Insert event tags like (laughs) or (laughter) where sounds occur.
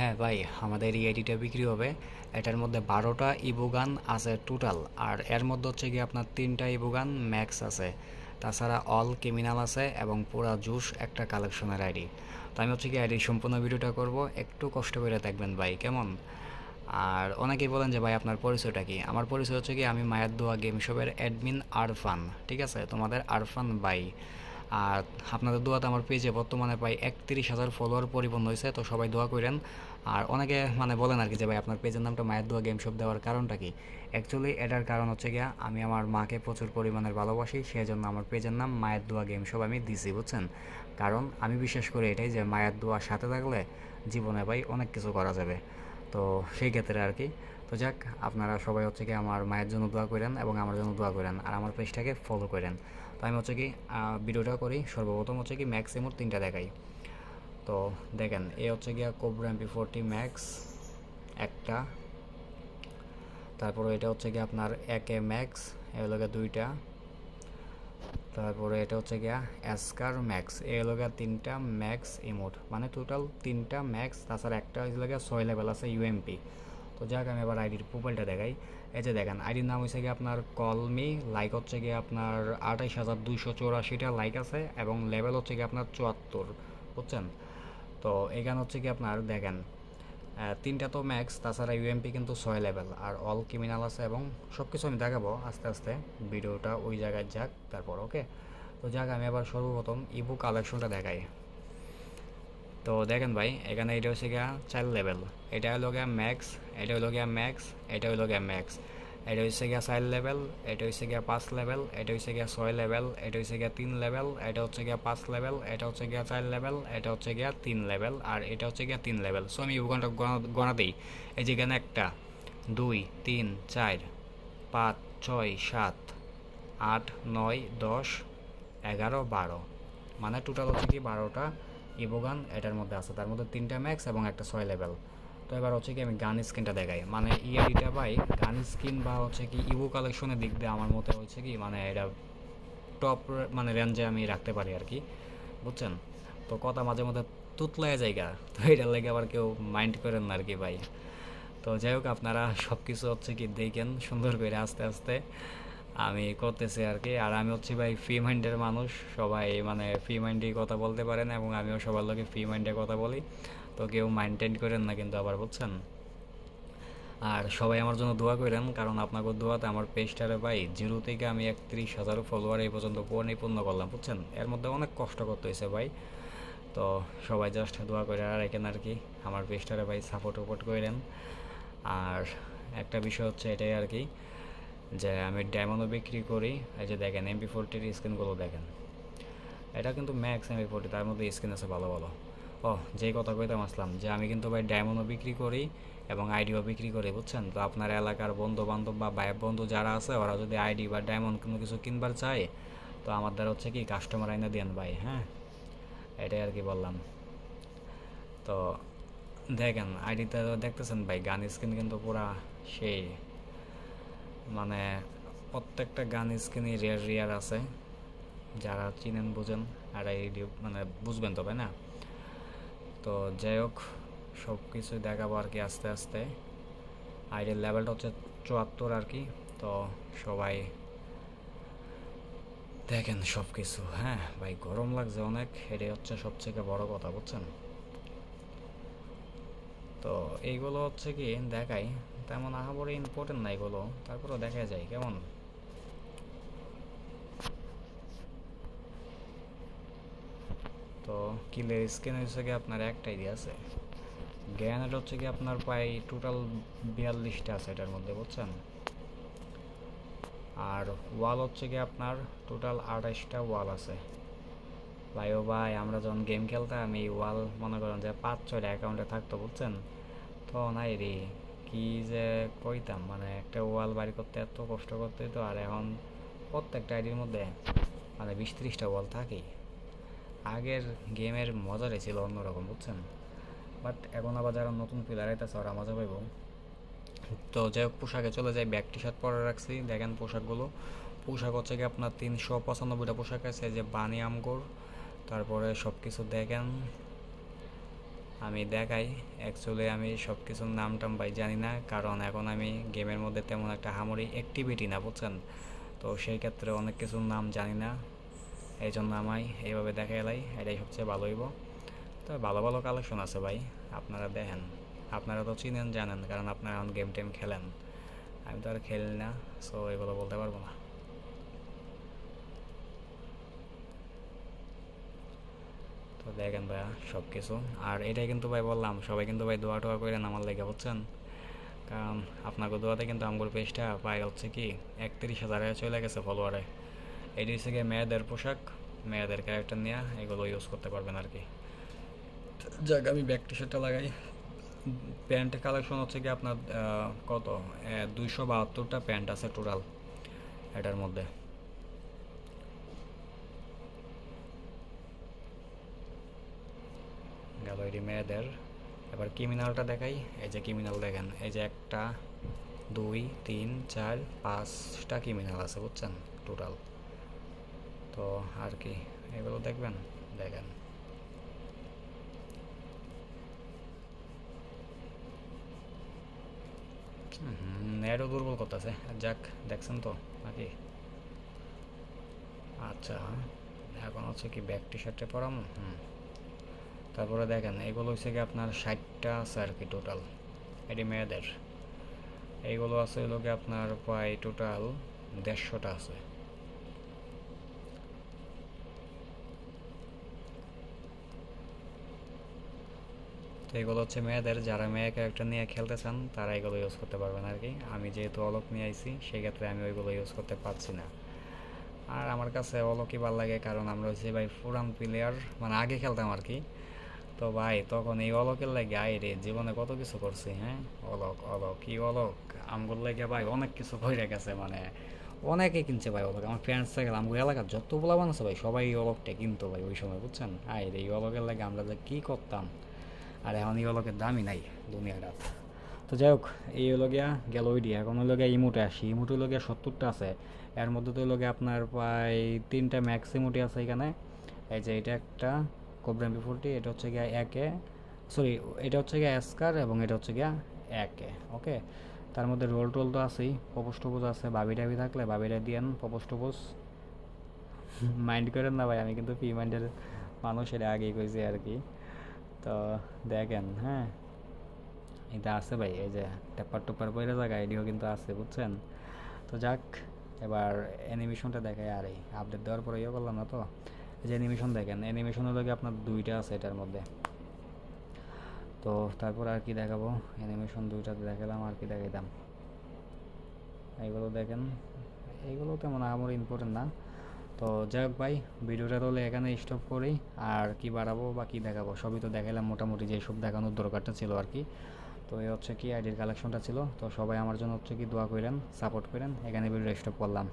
হ্যাঁ ভাই, আমাদের এই আইডিটা বিক্রি হবে। এটার মধ্যে বারোটা ইবুগান আছে টোটাল আর এর মধ্যে হচ্ছে গিয়ে আপনার তিনটা ইবুগান ম্যাক্স আছে। তাছাড়া অল ক্রিমিনাল আছে এবং পুরা জুস একটা কালেকশনের আইডি। তো আমি হচ্ছে কি আইডির সম্পূর্ণ ভিডিওটা করব, একটু কষ্ট করে দেখবেন ভাই, কেমন? আর অনেকেই বলেন যে ভাই, আপনার পরিচয়টা কি? আমার পরিচয় হচ্ছে কি আমি মায়ের দোয়া গেম শপের অ্যাডমিন আরফান, ঠিক আছে? তোমাদের আরফান বাই আর আপনাদের দোয়াতে আমার পেজে বর্তমানে প্রায় একত্রিশ হাজার ফলোয়ার পরিপূর্ণ হয়েছে, তো সবাই দোয়া করেন। আর অনেকে মানে বলেন আর কি যে, ভাই, আপনার পেজের নামটা মায়ের দোয়া গেম শপ দেওয়ার কারণটা কি? অ্যাকচুয়ালি এটার কারণ হচ্ছে গিয়া, আমি আমার মাকে প্রচুর পরিমাণের ভালোবাসি সেই জন্য আমার পেজের নাম মায়ের দোয়া গেম শপ আমি দিছি, বুঝছেন? কারণ আমি বিশ্বাস করি এটাই যে, মায়ের দোয়া সাথে থাকলে জীবনে ভাই অনেক কিছু করা যাবে। তো সেই ক্ষেত্রে আর কি। তো যাক, আপনারা সবাই হচ্ছে কি আমার মায়ের জন্য দোয়া করেন এবং আমার জন্য দোয়া করেন আর আমার পেজটাকে ফলো করেন। তো আমি হচ্ছে কি ভিডিওটা করি, সর্বপ্রথম হচ্ছে কি ম্যাক্সিমোর তিনটা দেখাই। তো দেখেন, এ হচ্ছে গিয়া কোবরা এমপি ফোরটি ম্যাক্স একটা। তারপরে এটা হচ্ছে গিয়ে আপনার একে ম্যাক্স এগুলো গিয়ে দুইটা। তারপরে এটা হচ্ছে গিয়া অ্যাসকার ম্যাক্স এগুলো গিয়া তিনটা ম্যাক্স ইমোট মানে টোটাল তিনটা ম্যাক্স তাছাড়া একটা হয়েছিল গিয়া ছয় লেভেল আছে ইউএমপি তো যাক, আমি এবার আইডির প্রোফাইলটা দেখাই। এই যে দেখেন আইডির নাম হচ্ছে গিয়ে আপনার কলমি লাইক হচ্ছে গিয়ে আপনার আঠাইশ হাজার দুইশো চৌরাশিটা লাইক আছে এবং লেভেল হচ্ছে গিয়ে আপনার চুয়াত্তর, বুঝছেন? তো এখানে হচ্ছে কি আপনার দেখেন তিনটা তো ম্যাক্স তাছাড়া ইউএমপি কিন্তু ছয় লেভেল আর অল ক্রিমিনাল আছে এবং সব কিছু আমি দেখাবো আস্তে আস্তে, ভিডিওটা ওই জায়গায় যাক, তারপর ওকে তো যাক, আমি আবার সর্বপ্রথম ইবু কালেকশনটা দেখাই। তো দেখেন ভাই, এখানে এটা হচ্ছে গিয়া চার লেভেল এটা হলো গিয়া ম্যাক্স এটা হলো গিয়া ম্যাক্স এটা হলো গিয়া ম্যাক্স এটা হচ্ছে গিয়া চার লেভেল এটা হচ্ছে গিয়া পাঁচ লেভেল এটা হচ্ছে গিয়া ছয় লেভেল এটা হচ্ছে গিয়া তিন লেভেল এটা হচ্ছে গিয়া পাঁচ লেভেল এটা হচ্ছে গিয়া চার লেভেল এটা হচ্ছে গিয়া তিন লেভেল আর এটা হচ্ছে গিয়া তিন লেভেল সো আমি ওখানটা গণা দিই। এই যে এখানে একটা, দুই, তিন, চার, পাঁচ, ছয়, সাত, আট, নয়, দশ, এগারো, বারো। মানে টোটাল হচ্ছে কি বারোটা ইবোগান এটার মধ্যে আছে। তার মধ্যে তিনটা ম্যাক্স এবং একটা ছয় লেভেল তো এবার হচ্ছে কি আমি গান স্ক্রিনটা দেখাই। মানে ইআইডিটা ভাই, গান স্ক্রিন বা হচ্ছে কি ইভো কালেকশনের দিক দিয়ে আমার মতে হচ্ছে কি মানে এটা টপ মানে রেঞ্জে আমি রাখতে পারি আর কি, বুঝছেন? তো কথা মাঝে মধ্যে তুতলায় জায়গা তো এটার লেগে আবার কেউ মাইন্ড করেন না আর কি ভাই। তো যাই হোক, আপনারা সব কিছু হচ্ছে কি দেখেন, সুন্দর করে আস্তে আস্তে আমি করতেছি আর কি। আর আমি হচ্ছি ভাই ফ্রি মাইন্ডের মানুষ, সবাই মানে ফ্রি মাইন্ডেই কথা বলতে পারেন এবং আমিও সবার লোকে ফ্রি মাইন্ডে কথা বলি। তো কেউ মাইন্টেন করেন না কিন্তু আবার, বুঝছেন? আর সবাই আমার জন্য দোয়া করেন, কারণ আপনাকে দোয়াতে আমার পেজটারে ভাই জিরো থেকে আমি একত্রিশ হাজার ফলোয়ার এই পর্যন্ত পরিপূর্ণ করলাম, বুঝছেন? এর মধ্যে অনেক কষ্ট করতে হয়েছে ভাই। তো সবাই জাস্ট দোয়া করে, আর এখানে আর কি, আমার পেজটারে ভাই সাপোর্ট উপোর্ট করেন। আর একটা বিষয় হচ্ছে এটাই আর কি, যে আমি ডায়মন্ডও বিক্রি করি, এই যে দেখেন এমপি ফোরটির স্ক্রিনগুলো দেখেন। এটা কিন্তু ম্যাক্স এমপি ফোরটি তার মধ্যে স্ক্রিন আছে ভালো ভালো। ও যেই কথা কইতাম আসলাম যে আমি কিন্তু ভাই ডায়মন্ডও বিক্রি করি এবং আইডিও বিক্রি করি, বুঝছেন? তো আপনার এলাকার বন্ধু বান্ধব বা ভাই বন্ধু যারা আছে, ওরা যদি আইডি বা ডায়মন্ড কোনো কিছু কিনবার চায়, তো আমার দ্বারা হচ্ছে কি কাস্টমার আইনা দেন ভাই হ্যাঁ? এটাই আর কি বললাম। তো দেখেন আইডিতে দেখতেছেন ভাই, গান স্ক্রিন কিন্তু পুরা সেই মানে প্রত্যেকটা গান স্ক্রিনই রেয়ার রেয়ার আছে। যারা চিনেন, বুঝেন, আর এই মানে বুঝবেন তবে না? তো যাই হোক সব কিছু দেখাবো আর কি আস্তে আস্তে। আইডির লেভেলটা হচ্ছে চুয়াত্তর আর কি, তো সবাই দেখেন সব কিছু হ্যাঁ ভাই গরম লাগছে অনেক, এটাই হচ্ছে সবথেকে বড় কথা, বুঝছেন? তো এইগুলো হচ্ছে কি, দেখাই। তেমন আহাবড়ি ইম্পর্টেন্ট না এগুলো, তারপরেও দেখা যায়, কেমন? তো কিলের স্ক্রিন হচ্ছে কি আপনার একটাই দিয়ে আছে। গ্যানেট হচ্ছে কি আপনার প্রায় টোটাল বিয়াল্লিশটা আছে এটার মধ্যে, বুঝছেন? আর ওয়াল হচ্ছে কি আপনার টোটাল আঠাশটা ওয়াল আছে। ভাই ও ভাই, আমরা যখন গেম খেলতাম, এই ওয়াল মনে করেন যে পাঁচ, ছয়টা অ্যাকাউন্টে থাকতো, বুঝছেন? তো নাই রে, কি যে কইতাম মানে একটা ওয়াল বাড়ি করতে এত কষ্ট করতে হতো আর এখন প্রত্যেকটা আইডির মধ্যে মানে বিশ ত্রিশটা ওয়াল থাকেই। আগের গেমের মজাটাই ছিল অন্যরকম, বুঝছেন? বাট এখন আবার যারা নতুন প্লেয়ার আইতেছে ওরা মজা পাইব তো যাই হোক পোশাকে চলে যাই ব্যাক টি শার্ট পরে রাখছি। দেখেন পোশাকগুলো। পোশাক হচ্ছে কি আপনার তিনশো পঁচানব্বইটা পোশাক আছে যে বানি আমগোর। তারপরে সব কিছু দেখেন। আমি দেখাই। অ্যাকচুয়ালি আমি সব কিছুর নাম টাম ভাই জানি না, কারণ এখন আমি গেমের মধ্যে তেমন একটা হামরি অ্যাক্টিভিটি না, বুঝছেন? তো সেই ক্ষেত্রে অনেক কিছুর নাম জানি না। এই জন্য আমায় এইভাবে দেখা এলাই, এটাই সবচেয়ে ভালো হইব। তো ভালো ভালো কালেকশন আছে ভাই, আপনারা দেখেন। আপনারা তো চিনেন, জানেন, কারণ আপনারা এখন গেম টেম খেলেন। আমি তো আর খেলি না সো এগুলো বলতে পারব না। তো দেখেন ভাইয়া সব কিছু আর এটাই কিন্তু ভাই বললাম, সবাই কিন্তু ভাই দোয়া টোয়া করে আমার লেগে, বুঝছেন? কারণ আপনাকে দোয়াতে কিন্তু আমার পেজটা পাই হচ্ছে কি, একত্রিশ হাজারে চলে গেছে ফলোয়ারে এটি হচ্ছে গিয়ে মেয়েদের পোশাক মেয়েদের ক্যারেক্টার নেওয়া এগুলো ইউজ করতে পারবেন আর কি যাক আমি ব্যাক টি শার্টটা লাগাই প্যান্ট কালেকশন হচ্ছে কি আপনার কত দুইশো বাহাত্তরটা প্যান্ট আছে টোটাল এটার মধ্যে গেল এটি মেয়েদের এবার ক্রিমিনালটা দেখাই এই যে ক্রিমিনাল দেখেন এই যে একটা দুই তিন চার পাঁচটা ক্রিমিনাল আছে বুঝছেন টোটাল তো আর কি, এগুলো দেখবেন, দেখেন। নেটও দুর্বল করতেছে। যাক, দেখছেন তো, নাকি? আচ্ছা এখন হচ্ছে কি ব্যাক টি শার্টে পরাম, হুম। তারপরে দেখেন, এগুলো হচ্ছে কি আপনার ষাটটা আছে আর কি টোটাল এটি মেয়েদের। এইগুলো আছে হলো কি আপনার প্রায় টোটাল দেড়শোটা আছে। তো এগুলো হচ্ছে মেয়েদের, যারা মেয়ে ক্যারেক্টার নিয়ে খেলতে চান তারা এগুলো ইউজ করতে পারবেন আর কি আমি যেহেতু অলক নিয়ে আইছি সেই ক্ষেত্রে আমি ওইগুলো ইউজ করতে পারছি না। আর আমার কাছে অলকই ভালো লাগে, কারণ আমরা হচ্ছে ভাই পুরান প্লেয়ার মানে আগে খেলতাম আর কি তো ভাই, তখন এই অলকের লাগে আই রে, জীবনে কত কিছু করছি হ্যাঁ? অলক অলক, কি অলক? আমগুলো লাগে ভাই অনেক কিছু হয়ে গেছে মানে অনেকে কিনছে ভাই অলক। আমার ফ্রেন্ডস থেকে আমগুলো এলাকার যত বলা আছে ভাই, সবাই এই অলকটা কিনতো ভাই ওই সময়, বুঝছেন? আই রে, এই অলকের লাগে আমরা যে কী করতাম? আর এখন এই অলকের দামই নাই দুনিয়াটা তো যাই হোক এই হলো গিয়া গেল ওই দিয়ে। এখন হলো গিয়া ইমোটে আসি। ইমোটে হলো গিয়া সত্তরটা আছে। এর মধ্যে তো হলো গিয়া আপনার প্রায় তিনটা ম্যাক্স ইমোটি আছে এখানে। এই যে এটা একটা কোবরাম ফোরটি, এটা হচ্ছে গিয়া একে। সরি, এটা হচ্ছে গিয়া এসকার এবং এটা হচ্ছে গিয়া একে, ওকে? তার মধ্যে রোল টোল তো আছেই। পপোস আছে। বাবি টাবি থাকলে বাবিটা দিয়েন পপোস (laughs) মাইন্ড করেন না ভাই, আমি কিন্তু পি মাইন্ডের মানুষ আগেই কইছি আর কি। তো দেখেন হ্যাঁ? এটা আছে ভাই, এই যে টেপার টুপার পরে জায়গা আইডিও কিন্তু আছে, বুঝছেন? তো যাক, এবার অ্যানিমেশনটা দেখায় আর আপডেট দেওয়ার পরে ইয়ে করলাম না তো? যে অ্যানিমেশন দেখেন অ্যানিমেশন হলো কি আপনার দুইটা আছে এটার মধ্যে। তো তারপর আর কি দেখাবো? অ্যানিমেশন দুইটাতে দেখালাম, আর কি দেখাইতাম? এইগুলো দেখেন, এইগুলো তেমন আমার ইম্পর্টেন্ট না। তো যাই হোক ভাই, ভিডিওটা তাহলে এখানে স্টপ করি। আর কি বাড়াবো বা কি দেখাবো, সবই তো দেখালাম মোটামুটি যেসব দেখানোর দরকারটা ছিল আর কি। তো এই হচ্ছে কি আইডির কালেকশনটা ছিল। তো সবাই আমার জন্য হচ্ছে কি দোয়া করেন সাপোর্ট করেন। এখানে ভিডিও স্টপ করলাম।